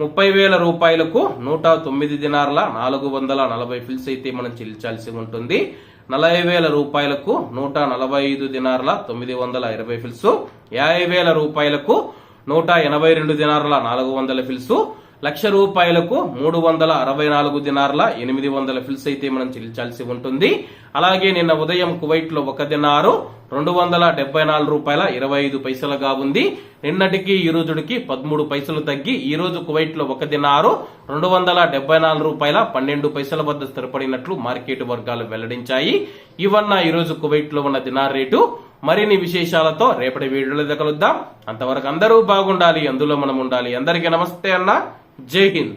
ముప్పై వేల రూపాయలకు నూట తొమ్మిది దినార్ల నాలుగు వందల నలభై ఫిల్స్ అయితే మనం చెల్లించాల్సి ఉంటుంది. నలభై వేల రూపాయలకు నూట నలభై ఐదు దినార్ల తొమ్మిది వందల ఇరవై ఫిల్స్. యాభై వేల రూపాయలకు నూట ఎనభై రెండు దినార్ల నాలుగు వందల ఫిల్సు. లక్ష రూపాయలకు మూడు వందల అరవై నాలుగు దినార్ల ఎనిమిది వందల ఫిల్స్ అయితే మనం చెల్లించాల్సి ఉంటుంది. అలాగే నిన్న ఉదయం కువైట్లో ఒక దినారు రెండు వందల డెబ్బై నాలుగు రూపాయల ఇరవై ఐదు పైసలుగా ఉంది. నిన్నటికి ఈ రోజుడికి పదమూడు పైసలు తగ్గి ఈ రోజు కువైట్లో ఒక దినారు రెండు వందల డెబ్బై నాలుగు రూపాయల పన్నెండు పైసల వద్ద స్థిరపడినట్లు మార్కెట్ వర్గాలు వెల్లడించాయి. ఇవన్న ఈ రోజు కువైట్లో ఉన్న దినార్ రేటు. మరిన్ని విశేషాలతో రేపటి వీడియోలో కలుద్దాం. అంతవరకు అందరూ బాగుండాలి అందులో మనం ఉండాలి. అందరికీ నమస్తే అన్న. जय हिंद।